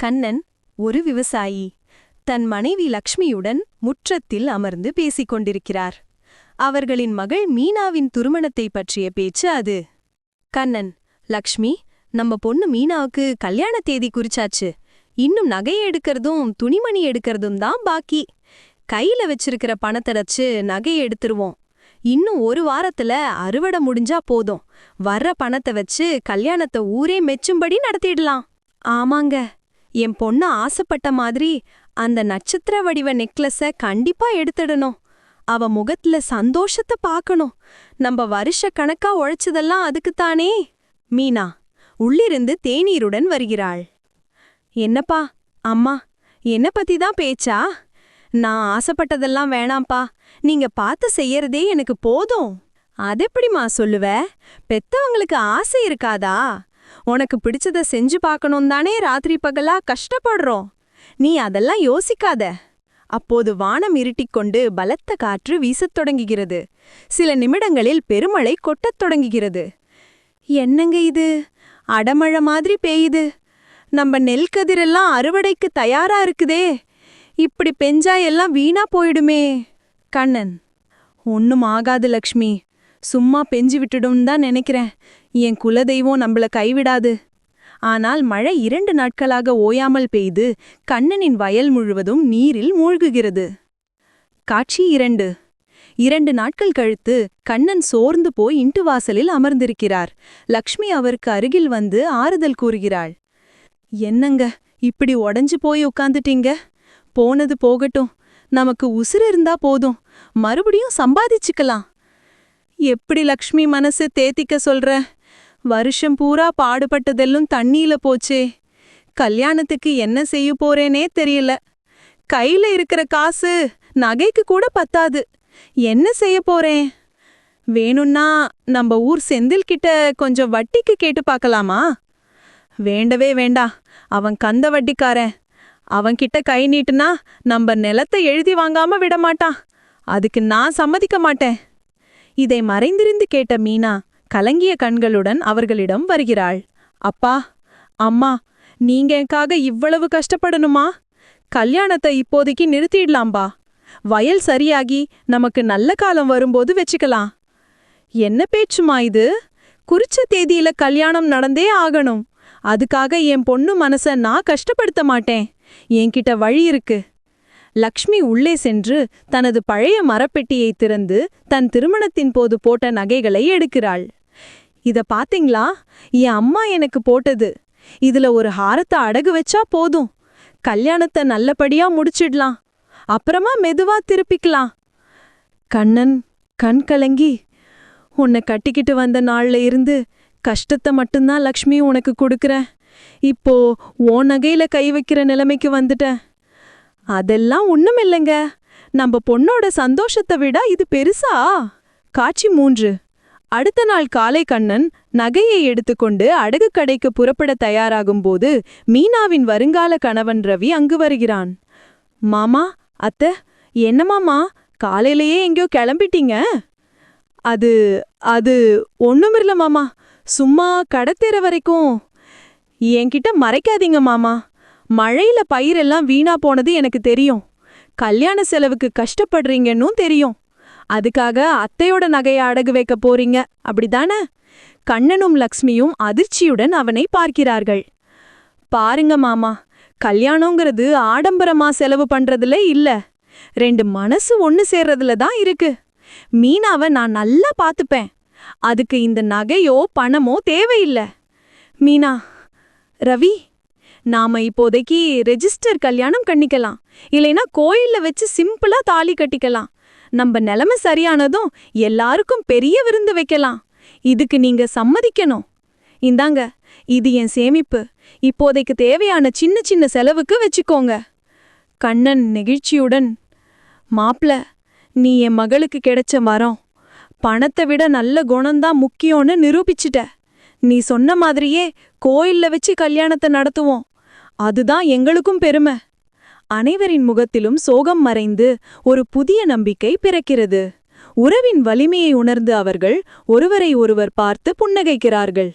கண்ணன் ஒரு விவசாயி. தன் மனைவி லக்ஷ்மியுடன் முற்றத்தில் அமர்ந்து பேசிக் கொண்டிருக்கிறார். அவர்களின் மகள் மீனாவின் திருமணத்தை பற்றிய பேச்சு அது. கண்ணன் லக்ஷ்மி நம்ம பொண்ணு மீனாவுக்கு கல்யாண தேதி குறிச்சாச்சு. இன்னும் நகையை எடுக்கறதும் துணிமணி எடுக்கிறதும் தான் பாக்கி. கையில வச்சிருக்கிற பணத்தை வச்சு நகையை எடுத்துருவோம். இன்னும் ஒரு வாரத்துல அறுவடை முடிஞ்சா போதும். வர்ற பணத்தை வச்சு கல்யாணத்தை ஊரே மெச்சும்படி நடத்திடலாம். ஆமாங்க. என் பொண்ணு ஆசைப்பட்ட மாதிரி அந்த நட்சத்திர வடிவ நெக்லஸ கண்டிப்பா எடுத்துடணும். அவ முகத்துல சந்தோஷத்தை பார்க்கணும் நம்ம வருஷ கணக்கா உழைச்சதெல்லாம் அதுக்குத்தானே? மீனா உள்ளிருந்து தேநீருடன் வருகிறாள். என்னப்பா அம்மா என்ன பத்தி தான் பேச்சா? நான் ஆசைப்பட்டதெல்லாம் வேணாம்ப்பா. நீங்க பார்த்து செய்யறதே எனக்கு போதும். அதெப்படிமா சொல்லுவ? பெத்தவங்களுக்கு ஆசை இருக்காதா? உனக்கு பிடிச்சத செஞ்சு பார்க்கணும் தானே ராத்திரி பகலா கஷ்டப்படுறோம். நீ அதெல்லாம் யோசிக்காத. அப்போது வானம் இருட்டிக்கொண்டு பலத்த காற்று வீசத் தொடங்குகிறது. சில நிமிடங்களில் பெருமழை கொட்டத் தொடங்குகிறது. என்னங்க இது? அடமழை மாதிரி பெய்யுது. நம்ம நெல் கதிரெல்லாம் அறுவடைக்கு தயாரா இருக்குதே. இப்படி பெஞ்சா எல்லாம் வீணா போயிடுமே. கண்ணன். ஒன்னும் ஆகாது லக்ஷ்மி. சும்மா பெஞ்சு விட்டுடும் தான் நினைக்கிறேன். என் குலதெய்வம் நம்மள கைவிடாது. ஆனால் மழை இரண்டு நாட்களாக ஓயாமல் பெய்து கண்ணனின் வயல் முழுவதும் நீரில் மூழ்குகிறது. காட்சி இரண்டு. இரண்டு நாட்கள் கழித்து கண்ணன் சோர்ந்து போய் இன்ட்டு வாசலில் அமர்ந்திருக்கிறார். லக்ஷ்மி அவருக்கு அருகில் வந்து ஆறுதல் கூறுகிறாள். என்னங்க இப்படி உடஞ்சு போய் உட்காந்துட்டீங்க போனது போகட்டும். நமக்கு உசுறு இருந்தா போதும். மறுபடியும் சம்பாதிச்சுக்கலாம். எப்படி லக்ஷ்மி மனசு தேத்திக்க சொல்ற? வருஷம் பூரா பாடுபட்டதெல்லாம் தண்ணியில போச்சே. கல்யாணத்துக்கு என்ன செய்ய போறேனே தெரியல. கையில இருக்கிற காசு நகைக்கு கூட பத்தாது. என்ன செய்ய போறேன்? வேணும்னா நம்ம ஊர் செந்தில் கிட்ட கொஞ்சம் வட்டிக்கு கேட்டு பார்க்கலாமா? வேண்டவே வேண்டா. அவன் கந்த வட்டிக்காரன். அவன்கிட்ட கை நீட்டுனா நம்ம நிலத்தை எழுதி வாங்காம விட மாட்டான். அதுக்கு நான் சம்மதிக்க மாட்டேன். இதை மறைந்திருந்து கேட்ட மீனா கலங்கிய கண்களுடன் அவர்களிடம் வருகிறாள். அப்பா அம்மா நீங்க எனக்காக இவ்வளவு கஷ்டப்படணுமா? கல்யாணத்தை இப்போதைக்கு நிறுத்திடலாம்பா வயல் சரியாகி நமக்கு நல்ல காலம் வரும்போது வச்சுக்கலாம். என்ன பேச்சுமா இது? குறிச்ச தேதியில கல்யாணம் நடந்தே ஆகணும். அதுக்காக என் பொண்ணு மனச நான் கஷ்டப்படுத்த மாட்டேன். என்கிட்ட வழி இருக்கு. லக்ஷ்மி உள்ளே சென்று தனது பழைய மரப்பெட்டியை திறந்து தன் திருமணத்தின் போது போட்ட நகைகளை எடுக்கிறாள். இத பாத்தீங்களா? என் அம்மா எனக்கு போட்டது. இதுல ஒரு ஹாரத்தை அடகு வச்சா போதும். கல்யாணத்தை நல்லபடியா முடிச்சிடலாம். அப்புறமா மெதுவா திருப்பிக்கலாம். கண்ணன் கண் கலங்கி. உன்னை கட்டிக்கிட்டு வந்த நாள்ல இருந்து கஷ்டத்தை மட்டும்தான் லக்ஷ்மி உனக்கு கொடுக்கறேன் இப்போ ஓ நகையில கை வைக்கிற நிலைமைக்கு வந்துட்டேன் அதெல்லாம் ஒண்ணுமில்லைங்க. நம்ம பொண்ணோட சந்தோஷத்தை விட இது பெருசா? காட்சி மூன்று. அடுத்த நாள் காலை கண்ணன் நகையை எடுத்துக்கொண்டு அடகு கடைக்கு புறப்பட தயாராகும்போது மீனாவின் வருங்கால கணவன் ரவி அங்கு வருகிறான். மாமா அத்த என்ன மாமா காலையிலேயே எங்கேயோ கிளம்பிட்டீங்க? அது அது ஒண்ணுமில்ல மாமா. சும்மா கடத்தேற வரைக்கும். என்கிட்ட மறைக்காதீங்க மாமா. மழையில பயிரெல்லாம் வீணா போனது எனக்கு தெரியும். கல்யாண செலவுக்கு கஷ்டப்படுறீங்கன்னும் தெரியும். அதுக்காக அத்தையோட நகையை அடகு வைக்க போறீங்க. அப்படிதானே கண்ணனும் லக்ஷ்மியும் அதிர்ச்சியுடன் அவனை பார்க்கிறார்கள். பாருங்க மாமா கல்யாணங்கிறது ஆடம்பரமா செலவு பண்றதுல இல்ல. ரெண்டு மனசு ஒன்னு சேர்றதுல தான் இருக்கு. மீனாவை நான் நல்லா பார்த்துப்பேன். அதுக்கு இந்த நகையோ பணமோ தேவையில்ல. மீனா ரவி நாம இப்போதைக்கு ரெஜிஸ்டர் கல்யாணம் கண்ணிக்கலாம். இல்லைனா கோயில்ல வச்சு சிம்பிளா தாலி கட்டிக்கலாம். நம்ம நிலைமை சரியானதும் எல்லாருக்கும் பெரிய விருந்து வைக்கலாம். இதுக்கு நீங்க சம்மதிக்கணும். இந்தாங்க இது என் சேமிப்பு. இப்போதைக்கு தேவையான சின்ன சின்ன செலவுக்கு வச்சுக்கோங்க. கண்ணன் நெகிழ்ச்சியுடன் மாப்ள நீ என் மகளுக்கு கிடைச்ச மரம் பணத்தை விட நல்ல குணம்தான் முக்கியம்னு நிரூபிச்சிட்ட. நீ சொன்ன மாதிரியே கோயில்ல வச்சு கல்யாணத்தை நடத்துவோம். அதுதான் எங்களுக்கும் பெருமை. அனைவரின் முகத்திலும் சோகம் மறைந்து ஒரு புதிய நம்பிக்கை பிறக்கிறது. உறவின் வலிமையை உணர்ந்து அவர்கள் ஒருவரை ஒருவர் பார்த்து புன்னகைக்கிறார்கள்.